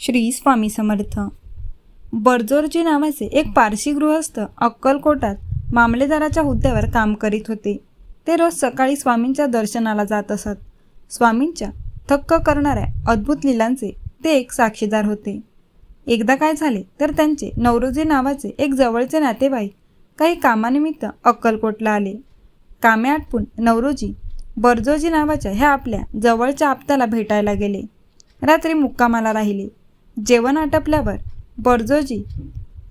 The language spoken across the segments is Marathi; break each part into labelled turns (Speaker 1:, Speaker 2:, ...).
Speaker 1: श्री स्वामी समर्थ. बर्जोरजी नावाचे एक पारशी गृहस्थ अक्कलकोटात मामलेदाराच्या हुद्द्यावर काम करीत होते. ते रोज सकाळी स्वामींच्या दर्शनाला जात असत. स्वामींच्या थक्क करणाऱ्या अद्भुत लिलांचे ते एक साक्षीदार होते. एकदा काय झाले तर त्यांचे नवरोजी नावाचे एक जवळचे नातेवाईक काही कामानिमित्त अक्कलकोटला आले. कामे आटपून नवरोजी बर्जोजी नावाच्या ह्या आपल्या जवळच्या आप्ताला भेटायला गेले. रात्री मुक्कामाला राहिले. जेवण आटपल्यावर बर्जोजी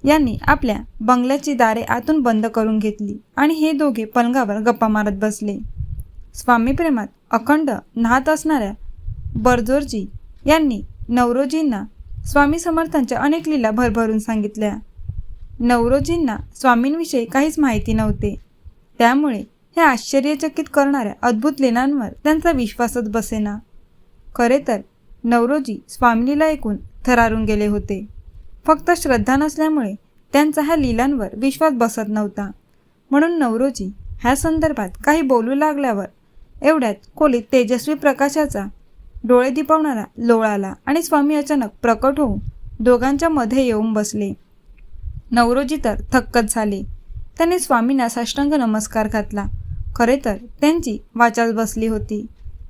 Speaker 1: यांनी आपल्या बंगल्याची दारे आतून बंद करून घेतली आणि हे दोघे पलंगावर गप्पा मारत बसले. स्वामीप्रेमात अखंड नाहत असणाऱ्या बर्जोरजी यांनी नवरोजींना स्वामी समर्थांच्या अनेक लीला भरभरून सांगितल्या. नवरोजींना स्वामींविषयी काहीच माहिती नव्हते. त्यामुळे हे आश्चर्यचकित करणाऱ्या अद्भुत लीलांवर त्यांचा विश्वासच बसेना. खरे तर नवरोजी स्वामीलीला ऐकून थरारून गेले होते. फक्त श्रद्धा नसल्यामुळे त्यांचा ह्या लीलांवर विश्वास बसत नव्हता. म्हणून नवरोजी ह्या संदर्भात काही बोलू लागल्यावर एवढ्यात खोलीत तेजस्वी प्रकाशाचा डोळे दिपवणारा लोळ आला आणि स्वामी अचानक प्रकट होऊन दोघांच्या मध्ये येऊन बसले. नवरोजी तर थक्कच झाले. त्यांनी स्वामींना साष्टांग नमस्कार घातला. खरे तर त्यांची वाचाच बसली होती.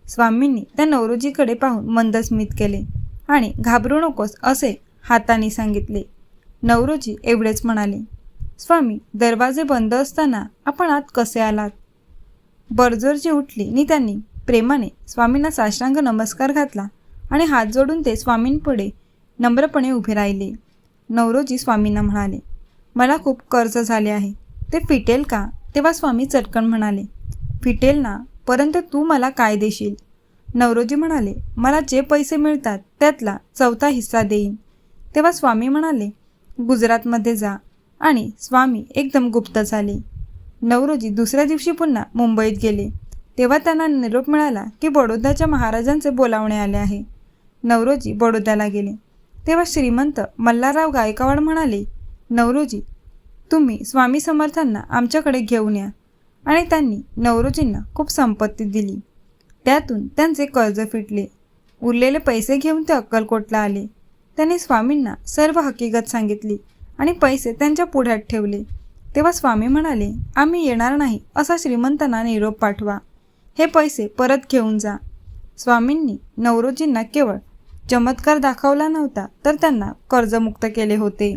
Speaker 1: स्वामींनी त्या नवरोजीकडे पाहून मंद स्मित केले. आणि घाबरू नकोस असे हाताने सांगितले. नवरोजी एवढेच म्हणाले स्वामी दरवाजे बंद असताना आपण आत कसे आलात? बर्जोरजी उठली आणि त्यांनी प्रेमाने स्वामींना साष्टांग नमस्कार घातला आणि हात जोडून ते स्वामींपुढे नम्रपणे उभे राहिले. नवरोजी स्वामींना म्हणाले मला खूप कर्ज झाले आहे. ते फिटेल का? तेव्हा स्वामी चटकन म्हणाले फिटेल ना परंतु तू मला काय देशील? नवरोजी म्हणाले मला जे पैसे मिळतात त्यातला चौथा हिस्सा देईन. तेव्हा स्वामी म्हणाले गुजरातमध्ये जा. आणि स्वामी एकदम गुप्त झाले. नवरोजी दुसऱ्या दिवशी पुन्हा मुंबईत गेले. तेव्हा त्यांना निरोप मिळाला की बडोद्याच्या महाराजांचे बोलावणे आले आहे. नवरोजी बडोद्याला गेले. तेव्हा श्रीमंत मल्हारराव गायकवाड म्हणाले नवरोजी तुम्ही स्वामी समर्थांना आमच्याकडे घेऊन या. आणि त्यांनी नवरोजींना खूप संपत्ती दिली. त्यातून त्यांचे कर्ज फिटले. उरलेले पैसे घेऊन ते अक्कलकोटला आले. त्यांनी स्वामींना सर्व हकीकत सांगितली आणि पैसे त्यांच्या पुढ्यात ठेवले. तेव्हा स्वामी म्हणाले आम्ही येणार नाही असा श्रीमंतांना निरोप पाठवा. हे पैसे परत घेऊन जा. स्वामींनी नवरोजींना केवळ चमत्कार दाखवला नव्हता तर त्यांना कर्जमुक्त केले होते.